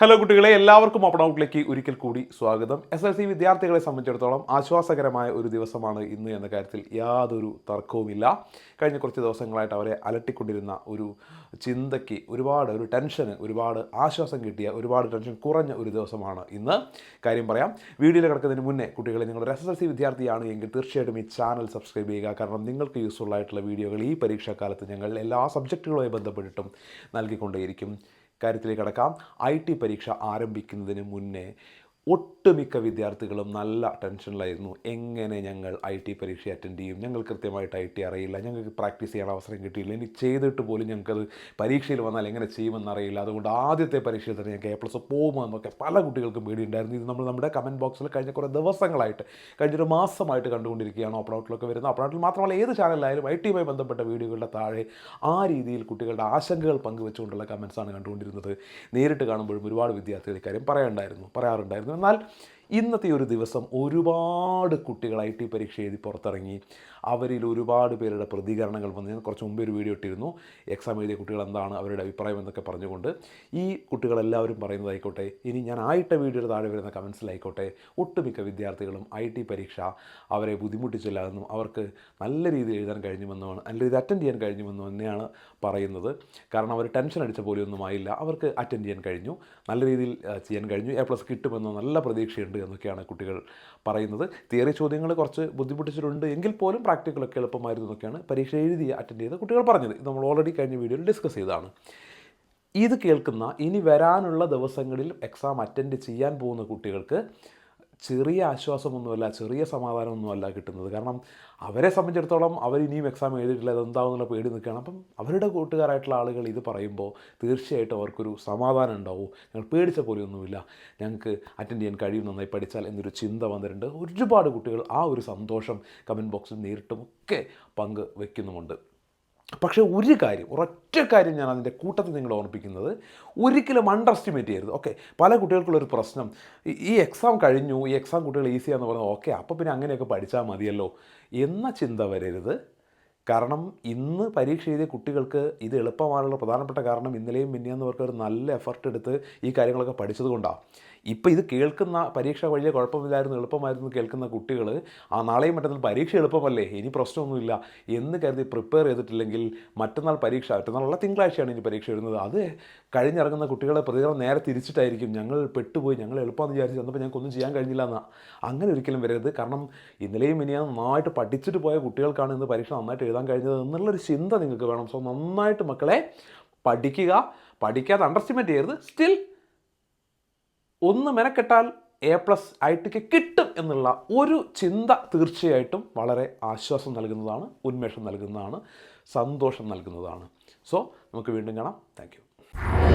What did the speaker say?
Hello കുട്ടികളെ. എല്ലാവർക്കും open ഔട്ടിലേക്ക് ഒരിക്കൽ കൂടി സ്വാഗതം. എസ് എൽ സി വിദ്യാർത്ഥികളെ സംബന്ധിച്ചിടത്തോളം ആശ്വാസകരമായ ഒരു ദിവസമാണ് ഇന്ന് എന്ന കാര്യത്തിൽ യാതൊരു തർക്കവുമില്ല. കഴിഞ്ഞ കുറച്ച് ദിവസങ്ങളായിട്ട് അവരെ അലട്ടിക്കൊണ്ടിരുന്ന ഒരു ചിന്തയ്ക്ക് ഒരുപാട് ഒരു ടെൻഷന് ഒരുപാട് ആശ്വാസം കിട്ടിയ ഒരുപാട് ടെൻഷൻ കുറഞ്ഞ ഒരു ദിവസമാണ് ഇന്ന്. കാര്യം പറയാം വീഡിയോയിൽ കിടക്കുന്നതിന് മുന്നേ കുട്ടികളെ നിങ്ങളൊരു എസ് എസ് എൽ സി വിദ്യാർത്ഥിയാണ് എങ്കിൽ തീർച്ചയായിട്ടും ഈ ചാനൽ സബ്സ്ക്രൈബ് ചെയ്യുക. കാരണം നിങ്ങൾക്ക് യൂസ്ഫുൾ ആയിട്ടുള്ള വീഡിയോകൾ ഈ പരീക്ഷാക്കാലത്ത് ഞങ്ങൾ എല്ലാ സബ്ജക്റ്റുകളുമായി ബന്ധപ്പെട്ടിട്ടും നൽകിക്കൊണ്ടേയിരിക്കും. കാര്യത്തിലേക്ക് കടക്കാം. ഐ ടി പരീക്ഷ ആരംഭിക്കുന്നതിന് മുന്നേ ഒട്ടുമിക്ക വിദ്യാർത്ഥികളും നല്ല ടെൻഷനിലായിരുന്നു എങ്ങനെ ഞങ്ങൾ ഐ ടി പരീക്ഷ അറ്റൻഡ് ചെയ്യും? ഞങ്ങൾ കൃത്യമായിട്ട് ഐ ടി അറിയില്ല. ഞങ്ങൾക്ക് പ്രാക്ടീസ് ചെയ്യാൻ അവസരം കിട്ടിയില്ല. ഇനി ചെയ്തിട്ട് പോലും ഞങ്ങൾക്കത് പരീക്ഷയിൽ വന്നാൽ എങ്ങനെ ചെയ്യുമെന്ന് അറിയില്ല. അതുകൊണ്ട് ആദ്യത്തെ പരീക്ഷയിൽ തന്നെ ഞങ്ങൾക്ക് എ പ്ലസ് പോകുമോ എന്നൊക്കെ പല കുട്ടികൾക്കും പേടിയുണ്ടായിരുന്നു. ഇത് നമ്മൾ നമ്മുടെ കമന്റ് ബോക്സിൽ കഴിഞ്ഞ കുറേ ദിവസങ്ങളായിട്ട് കഴിഞ്ഞൊരു മാസമായിട്ട് കണ്ടുകൊണ്ടിരിക്കുകയാണ് വരുന്നത്. ഓപ്പൺ ഔട്ടിൽ മാത്രമല്ല ഏത് ചാനലിലായാലും ഐ ടിയുമായി ബന്ധപ്പെട്ട വീഡിയോകളുടെ താഴെ ആ രീതിയിൽ കുട്ടികളുടെ ആശങ്കകൾ പങ്കുവെച്ചുകൊണ്ടുള്ള കമൻസാണ് കണ്ടുകൊണ്ടിരുന്നത്. നേരിട്ട് കാണുമ്പോഴും ഒരുപാട് വിദ്യാർത്ഥികൾ ഇക്കാര്യം പറയാനുണ്ടായിരുന്നു പറയാറുണ്ടായിരുന്നു. normal. ഇന്നത്തെ ഒരു ദിവസം ഒരുപാട് കുട്ടികൾ ഐ ടി പരീക്ഷ എഴുതി പുറത്തിറങ്ങി. അവരിൽ ഒരുപാട് പേരുടെ പ്രതികരണങ്ങൾ വന്നു. ഞാൻ കുറച്ച് മുമ്പേ ഒരു വീഡിയോ ഇട്ടിരുന്നു. എക്സാം എഴുതിയ കുട്ടികൾ എന്താണ് അവരുടെ അഭിപ്രായം എന്നൊക്കെ പറഞ്ഞുകൊണ്ട്. ഈ കുട്ടികളെല്ലാവരും പറയുന്നതായിക്കോട്ടെ ഇനി ഞാൻ ആയിട്ട വീഡിയോയുടെ താഴെ വരുന്ന കമൻസിലായിക്കോട്ടെ ഒട്ടുമിക്ക വിദ്യാർത്ഥികളും ഐ ടി പരീക്ഷ അവരെ ബുദ്ധിമുട്ടിച്ചില്ല എന്നും അവർക്ക് നല്ല രീതിയിൽ എഴുതാൻ കഴിഞ്ഞുവെന്നുമാണ് നല്ല രീതിയിൽ അറ്റൻഡ് ചെയ്യാൻ കഴിഞ്ഞുവെന്നും തന്നെയാണ് പറയുന്നത്. കാരണം അവർ ടെൻഷൻ അടിച്ച പോലെയൊന്നും ആയില്ല. അവർക്ക് അറ്റൻഡ് ചെയ്യാൻ കഴിഞ്ഞു. നല്ല രീതിയിൽ ചെയ്യാൻ കഴിഞ്ഞു. എ പ്ലസ് കിട്ടുമെന്ന നല്ല പ്രതീക്ഷയുണ്ട്. എന്നൊക്കെയാണ് കുട്ടികൾ പറയുന്നത്. തിയറി ചോദ്യങ്ങൾ കുറച്ച് ബുദ്ധിമുട്ടിച്ചിട്ടുണ്ട് എങ്കിൽ പോലും പ്രാക്ടിക്കലൊക്കെ എളുപ്പമായിരുന്നു എന്നൊക്കെയാണ് പരീക്ഷ എഴുതി അറ്റൻഡ് ചെയ്ത കുട്ടികൾ പറഞ്ഞത്. ഇത് നമ്മൾ ഓൾറെഡി കഴിഞ്ഞ വീഡിയോയിൽ ഡിസ്കസ് ചെയ്തതാണ്. ഇത് കേൾക്കുന്ന ഇനി വരാനുള്ള ദിവസങ്ങളിൽ എക്സാം അറ്റൻഡ് ചെയ്യാൻ പോകുന്ന കുട്ടികൾക്ക് ചെറിയ ആശ്വാസമൊന്നുമല്ല ചെറിയ സമാധാനമൊന്നുമല്ല കിട്ടുന്നത്. കാരണം അവരെ സംബന്ധിച്ചിടത്തോളം അവർ ഇനിയും എക്സാം എഴുതിയിട്ടില്ല അതെന്താവുന്നുള്ള പേടി നിൽക്കുകയാണ്. അപ്പം അവരുടെ കൂട്ടുകാരായിട്ടുള്ള ആളുകൾ ഇത് പറയുമ്പോൾ തീർച്ചയായിട്ടും അവർക്കൊരു സമാധാനം ഉണ്ടാവും. ഞങ്ങൾ പേടിച്ച പോലെയൊന്നുമില്ല. ഞങ്ങൾക്ക് അറ്റൻഡ് ചെയ്യാൻ കഴിയും നന്നായി പഠിച്ചാൽ എന്നൊരു ചിന്ത വന്നിട്ടുണ്ട്. ഒരുപാട് കുട്ടികൾ ആ ഒരു സന്തോഷം കമന്റ് ബോക്സിൽ നേരിട്ടും ഒക്കെ പങ്ക് വയ്ക്കുന്നുമുണ്ട് പക്ഷേ ഒരു കാര്യം ഒരൊറ്റ കാര്യം ഞാൻ അതിന്റെ കൂട്ടത്തിൽ നിങ്ങൾ ഓർമ്മിപ്പിക്കുന്നത് ഒരിക്കലും അണ്ടർ എസ്റ്റിമേറ്റ് ചെയ്യരുത്. ഓക്കെ പല കുട്ടികൾക്കുള്ളൊരു പ്രശ്നം ഈ- എക്സാം കഴിഞ്ഞു ഈ എക്സാം കുട്ടികൾ ഈസിയാന്ന് പറഞ്ഞാൽ ഓക്കെ അപ്പോൾ പിന്നെ അങ്ങനെയൊക്കെ പഠിച്ചാൽ മതിയല്ലോ എന്ന ചിന്ത വരരുത്. കാരണം ഇന്ന് പരീക്ഷ എഴുതിയ കുട്ടികൾക്ക് ഇത് എളുപ്പമാണുള്ള പ്രധാനപ്പെട്ട കാരണം ഇന്നലെയും മിന്നിയെന്നവർക്ക് ഒരു നല്ല എഫർട്ട് എടുത്ത് ഈ കാര്യങ്ങളൊക്കെ പഠിച്ചതുകൊണ്ടാണ് ഇപ്പോൾ ഇത് കേൾക്കുന്ന പരീക്ഷ വലിയ കുഴപ്പമില്ലായിരുന്നു എളുപ്പമായിരുന്നു കേൾക്കുന്ന കുട്ടികൾ ആ നാളെയും മറ്റന്നാൾ പരീക്ഷ എളുപ്പമല്ലേ? ഇനി പ്രശ്നമൊന്നുമില്ല. എന്ന് കരുതി പ്രിപ്പയർ ചെയ്തിട്ടില്ലെങ്കിൽ മറ്റന്നാൾ പരീക്ഷ മറ്റന്നാളുള്ള തിങ്കളാഴ്ചയാണ് ഇനി പരീക്ഷ എഴുതുന്നത്. അത് കഴിഞ്ഞിറങ്ങുന്ന കുട്ടികളെ പ്രതികരണം നേരെ തിരിച്ചിട്ടായിരിക്കും. ഞങ്ങൾ പെട്ടുപോയി ഞങ്ങൾ എളുപ്പമെന്ന് വിചാരിച്ചു ചെന്നപ്പോൾ ഞങ്ങൾക്കൊന്നും ചെയ്യാൻ കഴിഞ്ഞില്ല എന്നാ. അങ്ങനെ ഒരിക്കലും വരരുത്. കാരണം ഇന്നലെയും ഇനിയാണ് നന്നായിട്ട് പഠിച്ചിട്ട് പോയ കുട്ടികൾക്കാണ് ഇന്ന് പരീക്ഷ നന്നായിട്ട് എഴുതാൻ കഴിഞ്ഞത് എന്നുള്ളൊരു ചിന്ത നിങ്ങൾക്ക് വേണം. സോ നന്നായിട്ട് മക്കളെ പഠിക്കുക. പഠിക്കാതെ അണ്ടർസ്റ്റിമേറ്റ് ചെയ്യരുത്. സ്റ്റിൽ ഒന്ന് മെനക്കെട്ടാൽ എ പ്ലസ് ആയിട്ട് കിട്ടും എന്നുള്ള ഒരു ചിന്ത തീർച്ചയായിട്ടും വളരെ ആശ്വാസം നൽകുന്നതാണ് ഉന്മേഷം നൽകുന്നതാണ് സന്തോഷം നൽകുന്നതാണ്. സോ നമുക്ക് വീണ്ടും കാണാം. താങ്ക്